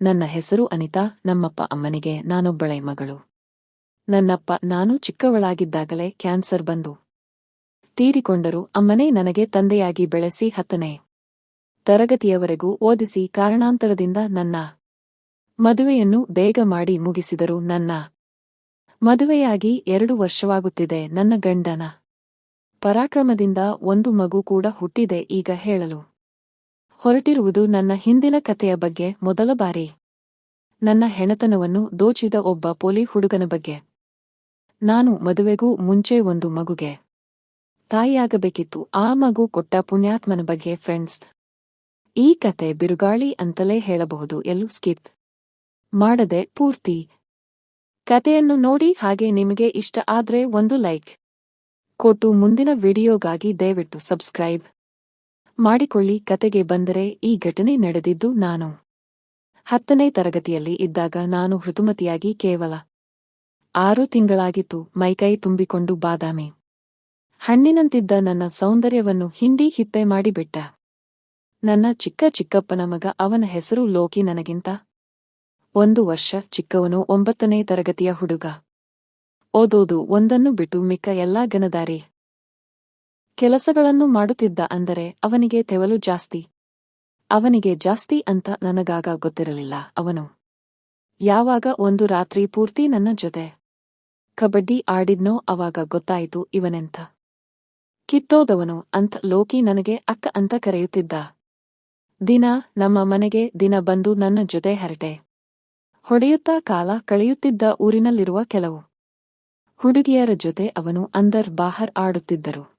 ನನ್ನ ಹೆಸರು ಅನಿತಾ, ನಮ್ಮಪ್ಪ ಅಮ್ಮನಿಗೆ ನಾನೊಬ್ಬಳೆ ಮಗಳು. ನನ್ನಪ್ಪ, ನಾನು ಚಿಕ್ಕವಳಾಗಿದ್ದಾಗಲೇ ಕ್ಯಾನ್ಸರ್ ಬಂದು. ತೀರಿಕೊಂಡರು, ಅಮ್ಮನೇ ನನಗೆ ತಂದೆಯಾಗಿ ಬೆಳೆಸಿ ಹತ್ತನೇ ತರಗತಿಯವರೆಗೂ ಓದಿಸಿ ಕಾರಣಾಂತರದಿಂದ ನನ್ನ ಮದುವೆಯನ್ನು ಬೇಗ ಮಾಡಿ ಮುಗಿಸಿದರು ನನ್ನ ಮದುವೆಯಾಗಿ ಎರಡು ವರ್ಷವಾಗುತ್ತಿದೆ ನನ್ನ ಗಂಡನ ಪರಾಕ್ರಮದಿಂದ ಒಂದು ಮಗು ಕೂಡ ಹುಟ್ಟಿದೆ, ಈಗ ಹೇಳಲು ಹೊರಟಿರುವುದು ನನ್ನ ಹಿಂದಿನ ಕಥೆಯ ಬಗ್ಗೆ ಮೊದಲ ಬಾರಿ. ನನ್ನ ಹೆಣತನವನ್ನು ದೋಚಿದ ಒಬ್ಬ ಪೋಲಿ ಹುಡುಗನ ಬಗ್ಗೆ. ನಾನು ಮದುವೆಗೂ ಮುಂಚೆ ಒಂದು ಮಗುಗೆ. ತಾಯಿಯಾಗಬೇಕಿತ್ತು. ಆ ಮಗು ಕೊಟ್ಟ ಪುಣ್ಯಾತ್ಮನ ಬಗ್ಗೆ ಫ್ರೆಂಡ್ಸ್ ಈ ಕತೆ ಬಿರುಗಾಳಿ ಅಂತಲೇ ಹೇಳಬಹುದು. ಎಲ್ಲೂ ಸ್ಕಿಪ್ ಮಾಡದೆ ಪೂರ್ತಿ. ಕತೆಯನ್ನು ನೋಡಿ ಹಾಗೆ ನಿಮಗೆ ಇಷ್ಟ ಆದ್ರೆ ಒಂದು ಲೈಕ್ ಕೊಟ್ಟು ಮುಂದಿನ ವಿಡಿಯೋಗಾಗಿ ದಯವಿಟ್ಟು ಸಬ್ಸ್ಕ್ರೈಬ್ ಮಾಡಿಕೊಳ್ಳಿ, ಕತೆಗೆ ಬಂದರೆ ಈ ಘಟನೆ ನಡೆದಿದ್ದು ನಾನು. ಹತ್ತನೇ ತರಗತಿಯಲ್ಲಿ ಇದ್ದಾಗ ನಾನು ಋತುಮತಿಯಾಗಿ ಕೇವಲ ಆರು ತಿಂಗಳಾಗಿತ್ತು ಮೈಕೈ ತುಂಬಿಕೊಂಡು ಬಾದಾಮಿ. ಹಣ್ಣಿನಂತಿದ್ದ ನನ್ನ ಸೌಂದರ್ಯವನ್ನು ಹಿಂಡಿ ಹಿಪ್ಪೆ ಮಾಡಿಬಿಟ್ಟ. ನನ್ನ ಚಿಕ್ಕ ಚಿಕ್ಕಪ್ಪನ ಮಗ ಅವನ ಹೆಸರು ಲೋಕಿ ನನಗಿಂತ ಒಂದು ವರ್ಷ, ಚಿಕ್ಕವನು ಒಂಬತ್ತನೇ ತರಗತಿಯ ಹುಡುಗ. ಓದೋದು ಒಂದನ್ನು ಬಿಟ್ಟು ಮಿಕ್ಕ ಎಲ್ಲಾ ಗನದಾರಿ ಕೆಲಸಗಳನ್ನು ಮಾಡುತ್ತಿದ್ದ ಅಂದರೆ ಅವನಿಗೆ ತೆವಲು ಜಾಸ್ತಿ. ಅವನಿಗೆ ಜಾಸ್ತಿ ಅಂತ ನನಗಾಗ ಗೊತ್ತಿರಲಿಲ್ಲ, ಅವನು. ಯಾವಾಗ ಒಂದು ರಾತ್ರಿ ಪೂರ್ತಿ ನನ್ನ ಜೊತೆ. ಕಬಡ್ಡಿ ಆಡಿದ್ನೋ ಅವಾಗ ಗೊತ್ತಾಯಿತು ಇವನೆಂತ. ಕಿತ್ತೋದವನು ಅಂತ ಲೋಕಿ ನನಗೆ ಅಕ್ಕ ಅಂತ ಕರೆಯುತ್ತಿದ್ದ. ದಿನ ನಮ್ಮ ಮನೆಗೆ ದಿನ ಬಂದು ನನ್ನ ಜೊತೆ ಹರಟೆ. ಹೊಡೆಯುತ್ತಾ ಕಾಲ ಕಳೆಯುತ್ತಿದ್ದ ಊರಿನಲ್ಲಿರುವ ಕೆಲವು. ಹುಡುಗಿಯರ ಜೊತೆ ಅವನು ಅಂದರ್ ಬಾಹರ್ ಆಡುತ್ತಿದ್ದರು.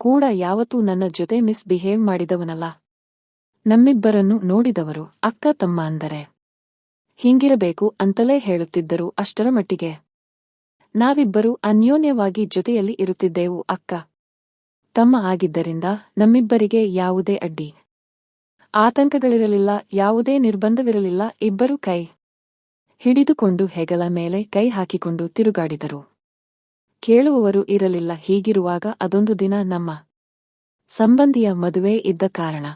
ಕೂಡ ಯಾವತ್ತೂ ನನ್ನ ಜೊತೆ ಮಿಸ್ ಬಿಹೇವ್ ಮಾಡಿದವನಲ್ಲ. ನಮ್ಮಿಬ್ಬರನ್ನು ನೋಡಿದವರು ಅಕ್ಕ ತಮ್ಮ ಅಂದರೆ. ಹಿಂಗಿರಬೇಕು ಅಂತಲೇ ಹೇಳುತ್ತಿದ್ದರು ಅಷ್ಟರ ಮಟ್ಟಿಗೆ. ನಾವಿಬ್ಬರು ಅನ್ಯೋನ್ಯವಾಗಿ ಜೊತೆಯಲ್ಲಿ ಇರುತ್ತಿದ್ದೆವು ಅಕ್ಕ. ತಮ್ಮ ಆಗಿದ್ದರಿಂದ ನಮ್ಮಿಬ್ಬರಿಗೆ ಯಾವುದೇ ಅಡ್ಡಿ. ಆತಂಕಗಳಿರಲಿಲ್ಲ, ಯಾವುದೇ ನಿರ್ಬಂಧವಿರಲಿಲ್ಲ, ಇಬ್ಬರು ಕೈ ಹಿಡಿದುಕೊಂಡು ಹೆಗಲ ಮೇಲೆ ಕೈ ಹಾಕಿಕೊಂಡು ತಿರುಗಾಡಿದರು. ಕೇಳುವವರು ಇರಲಿಲ್ಲ. ಹೀಗಿರುವಾಗ ಅದೊಂದು ದಿನ ನಮ್ಮ ಸಂಬಂಧಿಯ ಮದುವೆ ಇದ್ದ ಕಾರಣ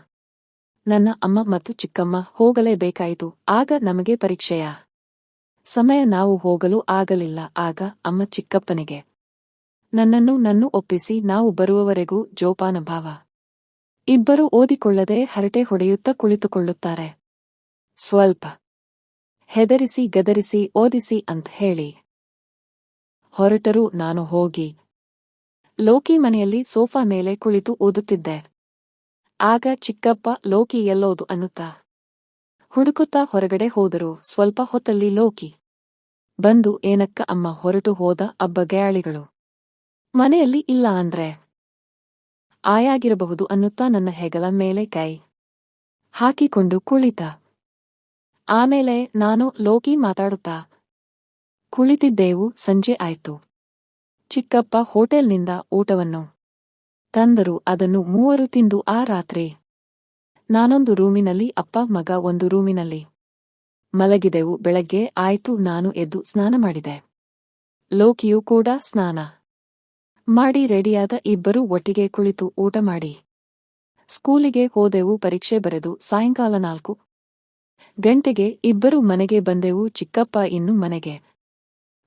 ನನ್ನ ಅಮ್ಮ ಮತ್ತು ಚಿಕ್ಕಮ್ಮ ಹೋಗಲೇಬೇಕಾಯಿತು. ಆಗ ನಮಗೆ ಪರೀಕ್ಷೆಯ ಸಮಯ ನಾವು ಹೋಗಲು ಆಗಲಿಲ್ಲ. ಆಗ ಅಮ್ಮ ಚಿಕ್ಕಪ್ಪನಿಗೆ, ನನ್ನನ್ನು ನನ್ನು ಒಪ್ಪಿಸಿ, ನಾವು ಬರುವವರೆಗೂ ಜೋಪಾನ ಭಾವ. ಇಬ್ಬರು ಓದಿಕೊಳ್ಳದೆ ಹರಟೆ ಹೊಡೆಯುತ್ತಾ ಕುಳಿತುಕೊಳ್ಳುತ್ತಾರೆ. ಸ್ವಲ್ಪ ಹೆದರಿಸಿ, ಗದರಿಸಿ, ಓದಿಸಿ ಅಂತ ಹೇಳಿ. ಹೊರಟರು, ನಾನು ಹೋಗಿ. ಲೋಕಿ ಮನೆಯಲ್ಲಿ ಸೋಫಾ ಮೇಲೆ ಕುಳಿತು ಓದುತ್ತಿದ್ದೆ. ಆಗ ಚಿಕ್ಕಪ್ಪ, ಲೋಕಿ ಎಲ್ಲೋದು ಅನ್ನುತ್ತ? ಹುಡುಕುತ್ತಾ ಹೊರಗಡೆ ಹೋದರು. ಸ್ವಲ್ಪ ಹೊತ್ತಲ್ಲಿ ಲೋಕಿ ಬಂದು, ಏನಕ್ಕ ಅಮ್ಮ ಹೊರಟು ಹೋದ ಅಬ್ಬ ಗಯಾಳಿಗಳು ಮನೆಯಲ್ಲಿ ಇಲ್ಲ ಅಂದ್ರೆ? ಆಯಾಗಿರಬಹುದು ಅನ್ನುತ್ತಾ ನನ್ನ ಹೆಗಲ ಮೇಲೆ ಕೈ ಹಾಕಿಕೊಂಡು ಕುಳಿತ. ಆಮೇಲೆ ನಾನು ಲೋಕಿ ಮಾತಾಡುತ್ತಾ ಕುಳಿತಿದ್ದೆವು, ಸಂಜೆ ಆಯ್ತು. ಚಿಕ್ಕಪ್ಪ ಹೋಟೆಲ್ನಿಂದ ಊಟವನ್ನು ತಂದರು, ಅದನ್ನು ಮೂವರು ತಿಂದು ಆ ರಾತ್ರಿ. ನಾನೊಂದು ರೂಮಿನಲ್ಲಿ, ಅಪ್ಪ, ಮಗ ಒಂದು ರೂಮಿನಲ್ಲಿ. ಮಲಗಿದೆವು, ಬೆಳಗ್ಗೆ ಆಯ್ತು, ನಾನು ಎದ್ದು ಸ್ನಾನ ಮಾಡಿದೆ. ಲೋಕಿಯೂ ಕೂಡ ಸ್ನಾನ ಮಾಡಿ ರೆಡಿಯಾದ ಇಬ್ಬರೂ ಒಟ್ಟಿಗೆ ಕುಳಿತು ಊಟ ಮಾಡಿ. ಸ್ಕೂಲಿಗೆ ಹೋದೆವು, ಪರೀಕ್ಷೆ ಬರೆದು, ಸಾಯಂಕಾಲ ನಾಲ್ಕು ಗಂಟೆಗೆ ಇಬ್ಬರು ಮನೆಗೆ ಬಂದೆವು, ಚಿಕ್ಕಪ್ಪ ಇನ್ನು ಮನೆಗೆ.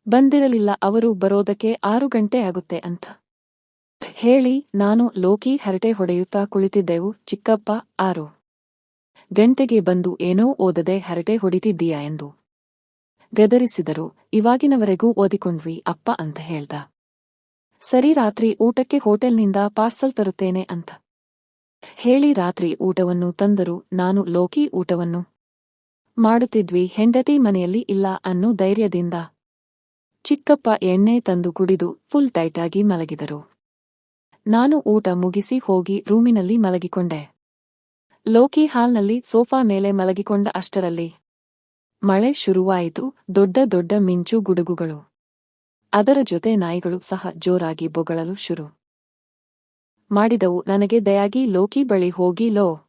ಬಂದಿರಲಿಲ್ಲ, ಅವರು ಬರೋದಕ್ಕೆ ಆರು ಗಂಟೆ ಆಗುತ್ತೆ ಅಂತ. ಹೇಳಿ, ನಾನು ಲೋಕಿ ಹರಟೆ ಹೊಡೆಯುತ್ತಾ ಕುಳಿತಿದ್ದೆವು, ಚಿಕ್ಕಪ್ಪ ಆರು. ಗಂಟೆಗೆ ಬಂದು ಏನೋ ಓದದೆ ಹರಟೆ ಹೊಡಿತಿದ್ದೀಯಾ ಎಂದು ಗದರಿಸಿದರು. ಇವಾಗಿನವರೆಗೂ ಓದಿಕೊಂಡ್ವಿ, ಅಪ್ಪ ಅಂತ ಹೇಳ್ದ. ಸರಿ, ರಾತ್ರಿ ಊಟಕ್ಕೆ ಹೋಟೆಲ್ನಿಂದ ಪಾರ್ಸಲ್ ತರುತ್ತೇನೆ ಅಂತ. ಹೇಳಿ, ರಾತ್ರಿ ಊಟವನ್ನು ತಂದರು, ನಾನು ಲೋಕಿ ಊಟವನ್ನು ಮಾಡುತ್ತಿದ್ವಿ, ಹೆಂಡತಿ ಮನೆಯಲ್ಲಿ ಇಲ್ಲ ಅನ್ನೋ ಧೈರ್ಯದಿಂದ ಚಿಕ್ಕಪ್ಪ ಎಣ್ಣೆ ತಂದು ಕುಡಿದು ಫುಲ್ ಟೈಟಾಗಿ ಮಲಗಿದರು. ನಾನು ಊಟ ಮುಗಿಸಿ ಹೋಗಿ ರೂಮಿನಲ್ಲಿ ಮಲಗಿಕೊಂಡೆ. ಲೋಕಿ ಹಾಲ್ನಲ್ಲಿ ಸೋಫಾ ಮೇಲೆ ಮಲಗಿಕೊಂಡ ಅಷ್ಟರಲ್ಲಿ. ಮಳೆ ಶುರುವಾಯಿತು, ದೊಡ್ಡ ದೊಡ್ಡ ಮಿಂಚು ಗುಡುಗುಗಳು. ಅದರ ಜೊತೆ ನಾಯಿಗಳು ಸಹ ಜೋರಾಗಿ ಬೊಗಳಲು ಶುರು. ಮಾಡಿದವು ನನಗೆ ದಯಾಗಿ, ಲೋಕಿ ಬಳಿ ಹೋಗಿ ಲೋ.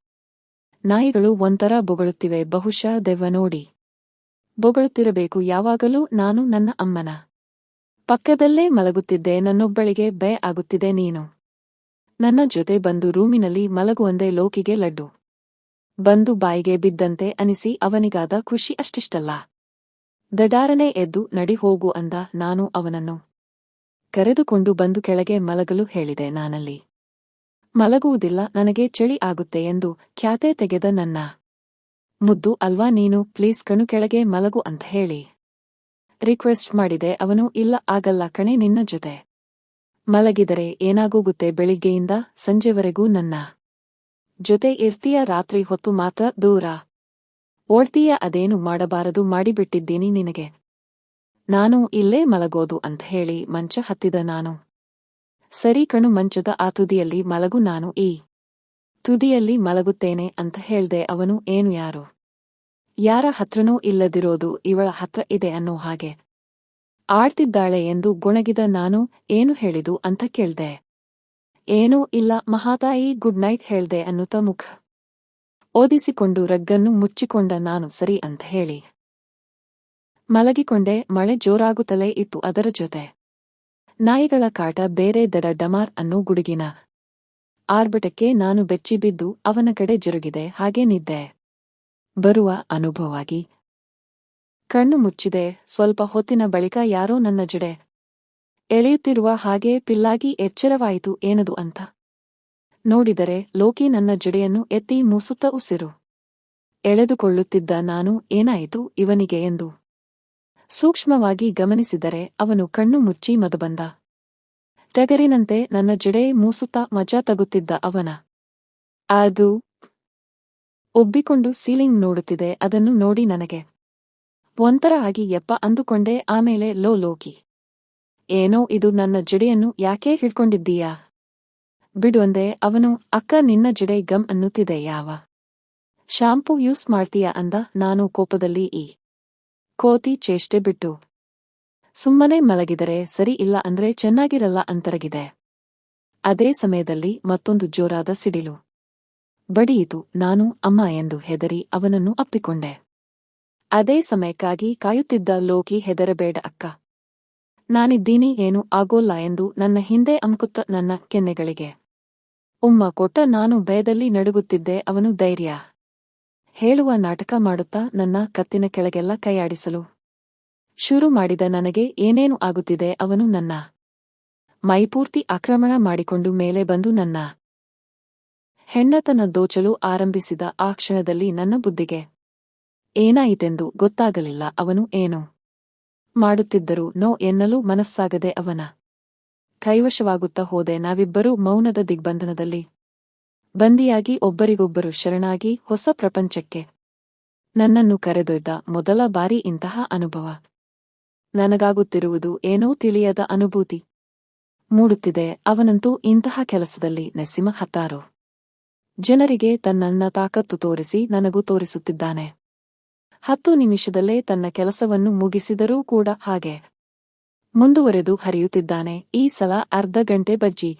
ನಾಯಿಗಳು ಒಂಥರ ಬೊಗಳುತ್ತಿವೆ, ಬಹುಶಃ ದೆವ್ವ ನೋಡಿ. ಬೊಗಳುತ್ತಿರಬೇಕು ಯಾವಾಗಲೂ ನಾನು ನನ್ನ ಅಮ್ಮನ. ಪಕ್ಕದಲ್ಲೇ ಮಲಗುತ್ತಿದ್ದೆ, ನನ್ನೊಬ್ಬಳಿಗೆ ಬೇ ಆಗುತ್ತಿದೆ ನೀನು. ನನ್ನ ಜೊತೆ ಬಂದು ರೂಮಿನಲ್ಲಿ ಮಲಗುವಂದೆ ಲೋಕಿಗೆ ಲಡ್ಡು. ಬಂದು ಬಾಯಿಗೆ ಬಿದ್ದಂತೆ ಅನಿಸಿ ಅವನಿಗಾದ ಖುಷಿ ಅಷ್ಟಿಷ್ಟಲ್ಲ. ದಡಾರನೆ ಎದ್ದು ನಡಿ ಹೋಗು ಅಂದ ನಾನು ಅವನನ್ನು. ಕರೆದುಕೊಂಡು ಬಂದು ಕೆಳಗೆ ಮಲಗಲು ಹೇಳಿದೆ ನಾನಲ್ಲಿ. ಮಲಗುವುದಿಲ್ಲ, ನನಗೆ ಚಳಿ ಆಗುತ್ತೆ ಎಂದು ಖ್ಯಾತೆ ತೆಗೆದ ನನ್ನ ಮುದ್ದು, ಅಲ್ವಾ ನೀನು? ಪ್ಲೀಸ್ ಕಣು ಕೆಳಗೆ ಮಲಗು ಅಂತ ಹೇಳಿ. ರಿಕ್ವೆಸ್ಟ್ ಮಾಡಿದೆ, ಅವನು ಇಲ್ಲ, ಆಗಲ್ಲ ಕಣೆ ನಿನ್ನ ಜೊತೆ. ಮಲಗಿದರೆ ಏನಾಗೋಗುತ್ತೆ ಬೆಳಿಗ್ಗೆಯಿಂದ ಸಂಜೆವರೆಗೂ ನನ್ನ ಜೊತೆ ಇರ್ತೀಯ? ರಾತ್ರಿ ಹೊತ್ತು ಮಾತ್ರ ದೂರ. ಓಡ್ತೀಯ? ಅದೇನು ಮಾಡಬಾರದು, ಮಾಡಿಬಿಟ್ಟಿದ್ದೀನಿ ನಿನಗೆ. ನಾನು ಇಲ್ಲೇ ಮಲಗೋದು ಅಂತ ಹೇಳಿ ಮಂಚ ಹತ್ತಿದ ನಾನು. ಸರಿ ಕಣು, ಮಂಚದ ಆತುದಿಯಲ್ಲಿ ತುದಿಯಲ್ಲಿ ಮಲಗು ನಾನು, ಈ ತುದಿಯಲ್ಲಿ ಮಲಗುತ್ತೇನೆ ಅಂತ ಹೇಳ್ದೆ ಅವನು, ಏನು ಯಾರು? ಯಾರ ಹತ್ರನೂ ಇಲ್ಲದಿರೋದು ಇವಳ ಹತ್ರ ಇದೆ ಅನ್ನೋ ಹಾಗೆ. ಆಳ್ತಿದ್ದಾಳೆ ಎಂದು ಗುಣಗಿದ ನಾನು, ಏನು ಹೇಳಿದು? ಅಂತ ಕೇಳ್ದೆ. ಏನೂ ಇಲ್ಲ ಮಹಾತಾಯಿ, ಗುಡ್ ನೈಟ್ ಹೇಳ್ದೆ ಅನ್ನುತ್ತ ಮುಖ. ಓದಿಸಿಕೊಂಡು ರಗ್ಗನ್ನು ಮುಚ್ಚಿಕೊಂಡ ನಾನು, ಸರಿ ಅಂತ ಹೇಳಿ. ಮಲಗಿಕೊಂಡೆ, ಮಳೆ ಜೋರಾಗುತ್ತಲೇ ಇತ್ತು ಅದರ ಜೊತೆ. ನಾಯಿಗಳ ಕಾಟ ಬೇರೆ ದಡ ಡಮಾರ್ ಅನ್ನೋ ಗುಡುಗಿನ. ಆರ್ಭಟಕ್ಕೆ ನಾನು ಬೆಚ್ಚಿಬಿದ್ದು ಅವನ ಕಡೆ ಜರುಗಿದೆ, ಹಾಗೆ ನಿದ್ದೆ. ಬರುವ ಅನುಭವವಾಗಿ. ಕಣ್ಣು ಮುಚ್ಚಿದೆ, ಸ್ವಲ್ಪ ಹೊತ್ತಿನ ಬಳಿಕ ಯಾರೋ ನನ್ನ ಜಡೆ. ಎಳೆಯುತ್ತಿರುವ ಹಾಗೆ ಪಿಲ್ಲಾಗಿ ಎಚ್ಚರವಾಯಿತು ಏನದು ಅಂತ. ನೋಡಿದರೆ ಲೋಕಿ ನನ್ನ ಜಡೆಯನ್ನು ಎತ್ತಿ ಮೂಸುತ್ತ ಉಸಿರು. ಎಳೆದುಕೊಳ್ಳುತ್ತಿದ್ದ ನಾನು ಏನಾಯಿತು ಇವನಿಗೆ ಎಂದು. ಸೂಕ್ಷ್ಮವಾಗಿ ಗಮನಿಸಿದರೆ ಅವನು ಕಣ್ಣು ಮುಚ್ಚಿ ಮದಬಂದ. ಟಗರಿನಂತೆ ನನ್ನ ಜಡೆ ಮೂಸುತ್ತಾ ಮಜಾ ತಗುತ್ತಿದ್ದ ಅವನ. ಅದು ಒಬ್ಬಿಕೊಂಡು ಸೀಲಿಂಗ್ ನೋಡುತ್ತಿದೆ, ಅದನ್ನು ನೋಡಿ ನನಗೆ. ಒಂಥರ ಆಗಿ, ಯಪ್ಪ, ಅಂದುಕೊಂಡೆ, ಆಮೇಲೆ, ಲೋ, ಲೋಕಿ. ಏನೋ ಇದು ನನ್ನ ಜಡೆಯನ್ನು ಯಾಕೆ ಹಿಡ್ಕೊಂಡಿದ್ದೀಯಾ? ಬಿಡುವಂದೆ ಅವನು, ಅಕ್ಕ, ನಿನ್ನ ಜಡೆ ಗಮ್ ಅನ್ನುತ್ತಿದೆ, ಯಾವ? ಶಾಂಪೂ ಯೂಸ್ ಮಾಡ್ತೀಯಾ? ಅಂದ, ನಾನು ಕೋಪದಲ್ಲಿ ಈ ಕೋತಿ ಚೇಷ್ಟೆ ಬಿಟ್ಟು. ಸುಮ್ಮನೆ ಮಲಗಿದರೆ ಸರಿ ಇಲ್ಲ ಅಂದ್ರೆ ಚೆನ್ನಾಗಿರಲ್ಲ ಅಂತರಗಿದೆ. ಅದೇ ಸಮಯದಲ್ಲಿ ಮತ್ತೊಂದು ಜೋರಾದ ಸಿಡಿಲು. ಬಡಿಯಿತು ನಾನು, ಅಮ್ಮ ಎಂದು ಹೆದರಿ ಅವನನ್ನು ಅಪ್ಪಿಕೊಂಡೆ. ಅದೇ ಸಮಯಕ್ಕಾಗಿ ಕಾಯುತ್ತಿದ್ದ ಲೋಕಿ ಹೆದರಬೇಡ ಅಕ್ಕ. ನಾನಿದ್ದೀನಿ, ಏನು ಆಗೋಲ್ಲ ಎಂದು ನನ್ನ ಹಿಂದೆ ಅಮ್ಕುತ್ತ ನನ್ನ ಕೆನ್ನೆಗಳಿಗೆ. ಉಮ್ಮ ಕೊಟ್ಟ ನಾನು ಭಯದಲ್ಲಿ ನಡುಗುತ್ತಿದ್ದೆ, ಅವನು ಧೈರ್ಯ. ಹೇಳುವ ನಾಟಕ ಮಾಡುತ್ತಾ ನನ್ನ ಕತ್ತಿನ ಕೆಳಗೆಲ್ಲ ಕೈಯಾಡಿಸಲು ಶುರು ಮಾಡಿದ ನನಗೆ ಏನೇನು ಆಗುತ್ತಿದೆ ಅವನು ನನ್ನ ಮೈಪೂರ್ತಿ ಆಕ್ರಮಣ ಮಾಡಿಕೊಂಡು ಮೇಲೆ ಬಂದು ನನ್ನ ಹೆಣ್ಣತನ ದೋಚಲು ಆರಂಭಿಸಿದ ಆ ಕ್ಷಣದಲ್ಲಿ ನನ್ನ ಬುದ್ಧಿಗೆ ಏನಾಯಿತೆಂದು ಗೊತ್ತಾಗಲಿಲ್ಲ ಅವನು ಏನು ಮಾಡುತ್ತಿದ್ದರೂ ನೋ ಎನ್ನಲು ಮನಸ್ಸಾಗದೆ ಅವನ ಕೈವಶವಾಗುತ್ತಾ ಹೋದೆ. ನಾವಿಬ್ಬರೂ ಮೌನದ ದಿಗ್ಬಂಧನದಲ್ಲಿ ಬಂದಿಯಾಗಿ ಒಬ್ಬರಿಗೊಬ್ಬರು ಶರಣಾಗಿ ಹೊಸ ಪ್ರಪಂಚಕ್ಕೆ ನನ್ನನ್ನು ಕರೆದೊಯ್ದ ಮೊದಲ ಬಾರಿ ಇಂತಹ ಅನುಭವ. ನನಗಾಗುತ್ತಿರುವುದು ಏನೋ ತಿಳಿಯದ ಅನುಭೂತಿ. ಮೂಡುತ್ತಿದೆ, ಅವನಂತೂ ಇಂತಹ ಕೆಲಸದಲ್ಲಿ ನಸಿಮ ಹತ್ತಾರೋ. ಜನರಿಗೆ ತನ್ನನ್ನ ತಾಕತ್ತು ತೋರಿಸಿ ನನಗೂ ತೋರಿಸುತ್ತಿದ್ದಾನೆ. ಹತ್ತು ನಿಮಿಷದಲ್ಲೇ ತನ್ನ ಕೆಲಸವನ್ನು ಮುಗಿಸಿದರೂ ಕೂಡ ಹಾಗೆ. ಮುಂದುವರೆದು ಹರಿಯುತ್ತಿದ್ದಾನೆ, ಈ ಸಲ ಅರ್ಧ ಗಂಟೆ ಬಜ್ಜಿ.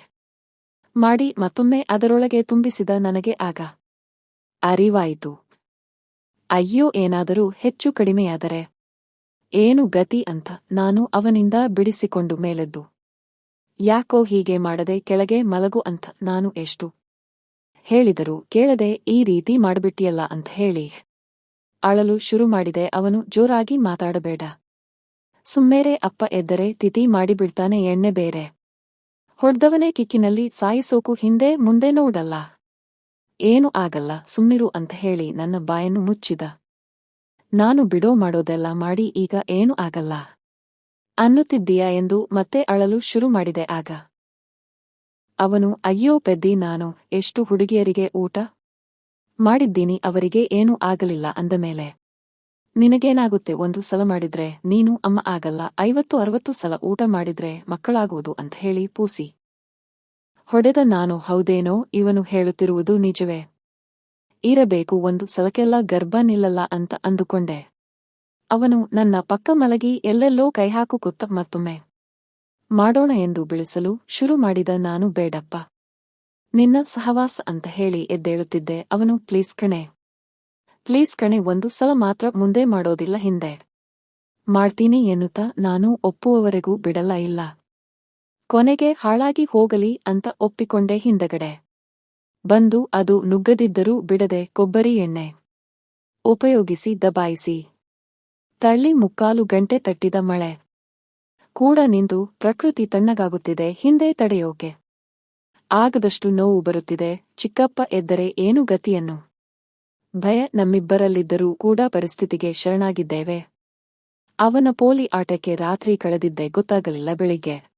ಮಾಡಿ ಮತ್ತೊಮ್ಮೆ ಅದರೊಳಗೆ ತುಂಬಿಸಿದ ನನಗೆ ಆಗ. ಅರಿವಾಯಿತು. ಅಯ್ಯೋ, ಏನಾದರೂ ಹೆಚ್ಚು ಕಡಿಮೆಯಾದರೆ? ಏನು ಗತಿ ಅಂತ ನಾನು ಅವನಿಂದ ಬಿಡಿಸಿಕೊಂಡು ಮೇಲೆದ್ದು. ಯಾಕೋ ಹೀಗೆ ಮಾಡದೆ ಕೆಳಗೆ ಮಲಗು ಅಂತ ನಾನು ಎಷ್ಟು? ಹೇಳಿದರು ಕೇಳದೆ ಈ ರೀತಿ ಮಾಡ್ಬಿಟ್ಟಿಯಲ್ಲ ಅಂತ ಹೇಳಿ. ಅಳಲು ಶುರು ಮಾಡಿದೆ ಅವನು ಜೋರಾಗಿ ಮಾತಾಡಬೇಡ. ಸುಮ್ಮೇರೆ ಅಪ್ಪ ಎದ್ದರೆ ತಿಥಿ ಮಾಡಿಬಿಡ್ತಾನೆ ಎಣ್ಣೆ ಬೇರೆ. ಹೊಡ್ದವನೇ ಕಿಕ್ಕಿನಲ್ಲಿ ಸಾಯಿಸೋಕು ಹಿಂದೆ ಮುಂದೆ ನೋಡಲ್ಲ. ಏನು ಆಗಲ್ಲ ಸುಮ್ಮಿರು ಅಂತ ಹೇಳಿ ನನ್ನ ಬಾಯನ್ನು ಮುಚ್ಚಿದ. ನಾನು ಬಿಡೋ ಮಾಡೋದೆಲ್ಲ ಮಾಡಿ ಈಗ ಏನು ಆಗಲ್ಲ. ಅನ್ನುತ್ತಿದ್ದೀಯಾ ಎಂದು ಮತ್ತೆ ಅಳಲು ಶುರು ಮಾಡಿದೆ ಆಗ. ಅವನು, ಅಯ್ಯೋ ಪೆದ್ದಿ ನಾನು, ಎಷ್ಟು ಹುಡುಗಿಯರಿಗೆ ಊಟ ಮಾಡಿದ್ದೀನಿ, ಅವರಿಗೆ ಏನೂ ಆಗಲಿಲ್ಲ ಅಂದಮೇಲೆ ನಿನಗೇನಾಗುತ್ತೆ, ಒಂದು ಸಲ ಮಾಡಿದ್ರೆ, ನೀನು ಅಮ್ಮ ಆಗಲ್ಲ, ಐವತ್ತು, ಅರವತ್ತು ಸಲ ಊಟ ಮಾಡಿದ್ರೆ ಮಕ್ಕಳಾಗುವುದು ಅಂತ ಹೇಳಿ ಪೂಸಿ. ಹೊಡೆದ ನಾನು ಹೌದೇನೋ, ಇವನು ಹೇಳುತ್ತಿರುವುದು ನಿಜವೇ ಇರಬೇಕು ಒಂದು ಸಲಕ್ಕೆಲ್ಲ ಗರ್ಭ ನಿಲ್ಲಲ್ಲ ಅಂತ ಅಂದುಕೊಂಡೆ. ಅವನು ನನ್ನ ಪಕ್ಕ ಮಲಗಿ ಎಲ್ಲೆಲ್ಲೋ ಕೈಹಾಕು ಕುತ್ತ ಮತ್ತೊಮ್ಮೆ, ಮಾಡೋಣ ಎಂದು ಬಿಳಿಸಲು ಶುರು ಮಾಡಿದ ನಾನು ಬೇಡಪ್ಪ. ನಿನ್ನ ಸಹವಾಸ ಅಂತ ಹೇಳಿ ಎದ್ದೇಳುತ್ತಿದ್ದೆ. ಅವನು, ಪ್ಲೀಸ್ ಕಣೆ. ಪ್ಲೀಸ್ ಕಣೆ, ಒಂದು ಸಲ ಮಾತ್ರ ಮುಂದೆ ಮಾಡೋದಿಲ್ಲ ಹಿಂದೆ. ಮಾಡ್ತೀನಿ ಎನ್ನುತ್ತಾ ನಾನು ಒಪ್ಪುವವರೆಗೂ ಬಿಡಲ್ಲ ಇಲ್ಲ. ಕೊನೆಗೆ ಹಾಳಾಗಿ ಹೋಗಲಿ ಅಂತ ಒಪ್ಪಿಕೊಂಡೆ ಹಿಂದಗಡೆ. ಬಂದು ಅದು ನುಗ್ಗದಿದ್ದರೂ ಬಿಡದೆ ಕೊಬ್ಬರಿ ಎಣ್ಣೆ ಉಪಯೋಗಿಸಿ ದಬಾಯಿಸಿ. ತಳ್ಳಿ ಮುಕ್ಕಾಲು ಗಂಟೆ ತಟ್ಟಿದ ಮಳೆ. ಕೂಡ ನಿಂತು ಪ್ರಕೃತಿ ತಣ್ಣಗಾಗುತ್ತಿದೆ, ಹಿಂದೆ ತಡೆಯೋಕೆ. ಆಗದಷ್ಟು ನೋವು ಬರುತ್ತಿದೆ, ಚಿಕ್ಕಪ್ಪ ಎದ್ದರೆ ಏನು ಗತಿಯನ್ನು? ಭಯ ನಮ್ಮಿಬ್ಬರಲ್ಲಿದ್ದರೂ ಕೂಡ ಪರಿಸ್ಥಿತಿಗೆ ಶರಣಾಗಿದ್ದೇವೆ. ಅವನ ಪೋಲಿ ಆಟಕ್ಕೆ ರಾತ್ರಿ ಕಳೆದಿದ್ದೆ ಗೊತ್ತಾಗಲಿಲ್ಲ ಬೆಳಿಗ್ಗೆ.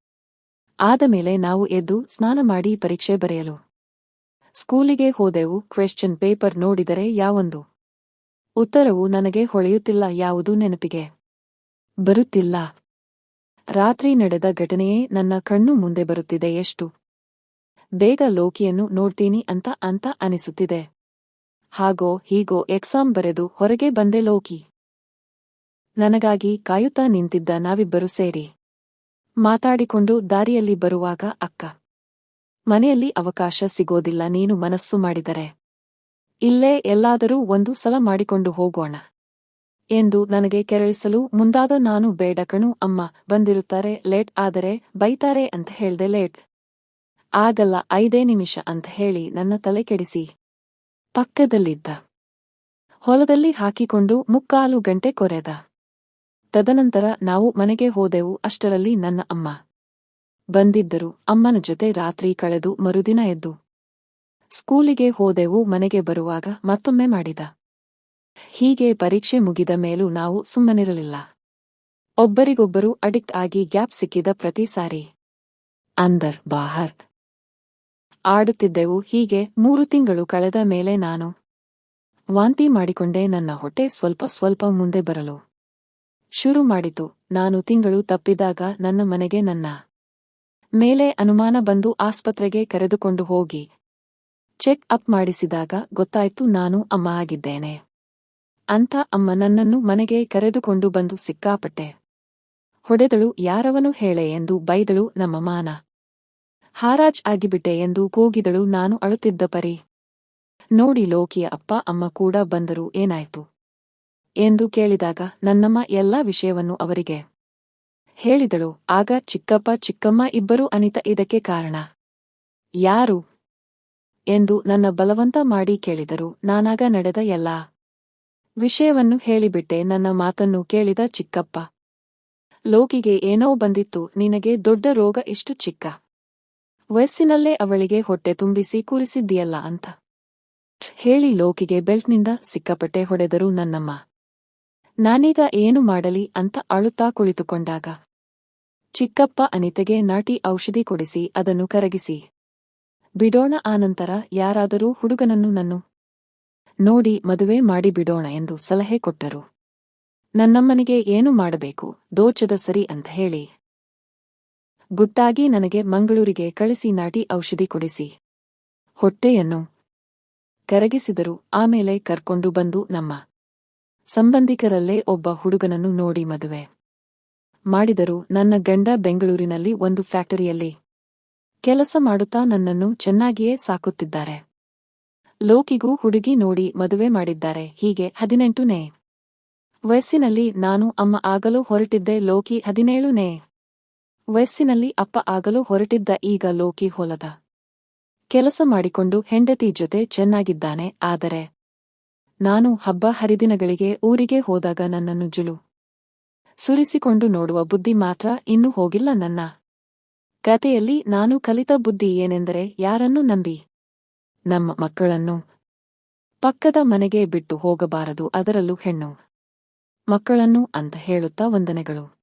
ಆದ ಮೇಲೆ ನಾವು ಎದ್ದು ಸ್ನಾನ ಮಾಡಿ ಪರೀಕ್ಷೆ ಬರೆಯಲು. ಸ್ಕೂಲಿಗೆ ಹೋದೆವು, ಕ್ವೆಶ್ಚನ್ ಪೇಪರ್ ನೋಡಿದರೆ ಯಾವೊಂದು? ಉತ್ತರವು ನನಗೆ ಹೊಳೆಯುತ್ತಿಲ್ಲ, ಯಾವುದು ನೆನಪಿಗೆ? ಬರುತ್ತಿಲ್ಲ. ರಾತ್ರಿ ನಡೆದ ಘಟನೆಯೇ ನನ್ನ ಕಣ್ಣು ಮುಂದೆ ಬರುತ್ತಿದೆ, ಎಷ್ಟು? ಬೇಗ ಲೋಕಿಯನ್ನು ನೋಡ್ತೀನಿ ಅಂತ ಅಂತ ಅನಿಸುತ್ತಿದೆ. ಹಾಗೋ, ಹೀಗೋ, ಎಕ್ಸಾಮ್ ಬರೆದು ಹೊರಗೆ ಬಂದೆ ಲೋಕಿ. ನನಗಾಗಿ ಕಾಯುತ್ತಾ ನಿಂತಿದ್ದ ನಾವಿಬ್ಬರು ಸೇರಿ. ಮಾತಾಡಿಕೊಂಡು ದಾರಿಯಲ್ಲಿ ಬರುವಾಗ ಅಕ್ಕ. ಮನೆಯಲ್ಲಿ ಅವಕಾಶ ಸಿಗೋದಿಲ್ಲ, ನೀನು ಮನಸ್ಸು ಮಾಡಿದರೆ. ಇಲ್ಲೇ ಎಲ್ಲಾದರೂ ಒಂದು ಸಲ ಮಾಡಿಕೊಂಡು ಹೋಗೋಣ ಎಂದು ನನಗೆ ಕೆರಳಿಸಲು ಮುಂದಾದ ನಾನು ಬೇಡ ಕಣು, ಅಮ್ಮ ಬಂದಿರುತ್ತಾರೆ, ಲೇಟ್, ಆದರೆ ಬೈತಾರೆ ಅಂತ ಹೇಳ್ದೆ, ಲೇಟ್. ಆಗಲ್ಲ, ಐದೇ ನಿಮಿಷ ಅಂತ ಹೇಳಿ ನನ್ನ ತಲೆ ಕೆಡಿಸಿ. ಪಕ್ಕದಲ್ಲಿದ್ದ ಹೊಲದಲ್ಲಿ ಹಾಕಿಕೊಂಡು ಮುಕ್ಕಾಲು ಗಂಟೆ ಕೊರೆದ. ತದನಂತರ ನಾವು ಮನೆಗೆ ಹೋದೆವು, ಅಷ್ಟರಲ್ಲಿ ನನ್ನ ಅಮ್ಮ ಬಂದಿದ್ದರು. ಅಮ್ಮನ ಜೊತೆ ರಾತ್ರಿ ಕಳೆದು ಮರುದಿನ ಎದ್ದು ಸ್ಕೂಲಿಗೆ ಹೋದೆವು ಮನೆಗೆ ಬರುವಾಗ ಮತ್ತೊಮ್ಮೆ ಮಾಡಿದ. ಹೀಗೆ ಪರೀಕ್ಷೆ ಮುಗಿದ ಮೇಲೂ ನಾವು ಸುಮ್ಮನಿರಲಿಲ್ಲ. ಒಬ್ಬರಿಗೊಬ್ಬರು ಅಡಿಕ್ಟ್ ಆಗಿ ಗ್ಯಾಪ್ ಸಿಕ್ಕಿದ ಪ್ರತಿ ಸಾರಿ. ಅಂದರ್, ಬಾಹರ್. ಆಡುತ್ತಿದ್ದೆವು ಹೀಗೆ ಮೂರು ತಿಂಗಳು ಕಳೆದ ಮೇಲೆ ನಾನು ವಾಂತಿ ಮಾಡಿಕೊಂಡೇ ನನ್ನ ಹೊಟ್ಟೆ ಸ್ವಲ್ಪ ಸ್ವಲ್ಪ ಮುಂದೆ ಬರಲು. ಶುರು ಮಾಡಿತು. ನಾನು ತಿಂಗಳು ತಪ್ಪಿದಾಗ ನನ್ನ ಮನೆಗೆ ನನ್ನ ಮೇಲೆ ಅನುಮಾನ ಬಂದು ಆಸ್ಪತ್ರೆಗೆ ಕರೆದುಕೊಂಡು ಹೋಗಿ. ಚೆಕ್ ಅಪ್ ಮಾಡಿಸಿದಾಗ ಗೊತ್ತಾಯ್ತು ನಾನು ಅಮ್ಮ ಆಗಿದ್ದೇನೆ. ಅಂತ ಅಮ್ಮ ನನ್ನನ್ನು ಮನೆಗೆ ಕರೆದುಕೊಂಡು ಬಂದು ಸಿಕ್ಕಾಪಟ್ಟೆ. ಹೊಡೆದಳು, ಯಾರವನು ಹೇಳೆ ಎಂದು ಬೈದಳು ನಮ್ಮ ಮಾನ. ಹಾರಾಜ್ ಆಗಿಬಿಟ್ಟೆ ಎಂದು ಕೂಗಿದಳು ನಾನು ಅಳುತ್ತಿದ್ದ ಪರಿ. ನೋಡಿ ಲೋಕಿಯ ಅಪ್ಪ, ಅಮ್ಮ ಕೂಡ ಬಂದರು ಏನಾಯ್ತು? ಎಂದು ಕೇಳಿದಾಗ ನನ್ನಮ್ಮ ಎಲ್ಲಾ ವಿಷಯವನ್ನು ಅವರಿಗೆ ಹೇಳಿದಳು, ಆಗ ಚಿಕ್ಕಪ್ಪ, ಚಿಕ್ಕಮ್ಮ ಇಬ್ಬರೂ ಅನಿತ ಇದಕ್ಕೆ ಕಾರಣ. ಯಾರು? ಎಂದು ನನ್ನ ಬಲವಂತ ಮಾಡಿ ಕೇಳಿದರು, ನಾನಾಗ ನಡೆದ ಎಲ್ಲಾ ವಿಷಯವನ್ನು ಹೇಳಿಬಿಟ್ಟೆ, ನನ್ನ ಮಾತನ್ನು ಕೇಳಿದ ಚಿಕ್ಕಪ್ಪ. ಲೋಕಿಗೆ ಏನೋ ಬಂದಿತ್ತು, ನಿನಗೆ ದೊಡ್ಡ ರೋಗ ಇಷ್ಟು ಚಿಕ್ಕ ವಯಸ್ಸಿನಲ್ಲೇ ಅವಳಿಗೆ ಹೊಟ್ಟೆ ತುಂಬಿಸಿ ಕೂರಿಸಿದ್ದೀಯಲ್ಲ ಅಂತ. ಹೇಳಿ ಲೋಕಿಗೆ ಬೆಲ್ಟ್ನಿಂದ ಸಿಕ್ಕಪಟ್ಟೆ ಹೊಡೆದರು ನನ್ನಮ್ಮ. ನಾನೀಗ ಏನು ಮಾಡಲಿ ಅಂತ ಅಳುತ್ತಾ ಕುಳಿತುಕೊಂಡಾಗ ಚಿಕ್ಕಪ್ಪ ಅನಿತೆಗೆ ನಾಟಿ ಔಷಧಿ ಕೊಡಿಸಿ ಅದನ್ನು ಕರಗಿಸಿ. ಬಿಡೋಣ ಆನಂತರ ಯಾರಾದರೂ ಹುಡುಗನನ್ನು ನನ್ನು ನೋಡಿ ಮದುವೆ ಮಾಡಿ ಬಿಡೋಣ ಎಂದು ಸಲಹೆ ಕೊಟ್ಟರು. ನನ್ನಮ್ಮನಿಗೆ ಏನು ಮಾಡಬೇಕು, ದೋಚದ ಸರಿ ಅಂತ ಹೇಳಿ. ಗುಟ್ಟಾಗಿ ನನಗೆ ಮಂಗಳೂರಿಗೆ ಕಳಿಸಿ ನಾಟಿ ಔಷಧಿ ಕೊಡಿಸಿ. ಹೊಟ್ಟೆಯನ್ನು ಕರಗಿಸಿದರು, ಆಮೇಲೆ ಕರ್ಕೊಂಡು ಬಂದು ನಮ್ಮ ಸಂಬಂಧಿಕರಲ್ಲೇ ಒಬ್ಬ ಹುಡುಗನನ್ನು ನೋಡಿ ಮದುವೆ. ಮಾಡಿದರು ನನ್ನ ಗಂಡ ಬೆಂಗಳೂರಿನಲ್ಲಿ ಒಂದು ಫ್ಯಾಕ್ಟರಿಯಲ್ಲಿ ಕೆಲಸ ಮಾಡುತ್ತಾ ನನ್ನನ್ನು ಚೆನ್ನಾಗಿಯೇ ಸಾಕುತ್ತಿದ್ದಾರೆ. ಲೋಕಿಗೂ ಹುಡುಗಿ ನೋಡಿ ಮದುವೆ ಮಾಡಿದ್ದಾರೆ. ಹೀಗೆ ಹದಿನೆಂಟುನೇ ವಯಸ್ಸಿನಲ್ಲಿ ನಾನು ಅಮ್ಮ ಆಗಲು ಹೊರಟಿದ್ದೆ. ಲೋಕಿ ಹದಿನೇಳುನೇ ವಯಸ್ಸಿನಲ್ಲಿ ಅಪ್ಪ ಆಗಲು ಹೊರಟಿದ್ದ ಈಗ ಲೋಕಿ ಹೊಲದ ಕೆಲಸ ಮಾಡಿಕೊಂಡು ಹೆಂಡತಿ ಜೊತೆ ಚೆನ್ನಾಗಿದ್ದಾನೆ. ಆದರೆ ನಾನು ಹಬ್ಬ ಹರಿದಿನಗಳಿಗೆ ಊರಿಗೆ ಹೋದಾಗ ನನ್ನನ್ನು ಜುಲು ಸುರಿಸಿಕೊಂಡು ನೋಡುವ ಬುದ್ಧಿ ಮಾತ್ರ ಇನ್ನೂ ಹೋಗಿಲ್ಲ ನನ್ನ. ಕತೆಯಲ್ಲಿ ನಾನು ಕಲಿತ ಬುದ್ಧಿ ಏನೆಂದರೆ ಯಾರನ್ನು ನಂಬಿ? ನಮ್ಮ ಮಕ್ಕಳನ್ನು. ಪಕ್ಕದ ಮನೆಗೆ ಬಿಟ್ಟು ಹೋಗಬಾರದು, ಅದರಲ್ಲೂ ಹೆಣ್ಣು. ಮಕ್ಕಳನ್ನು ಅಂತ ಹೇಳುತ್ತಾ ವಂದನೆಗಳು.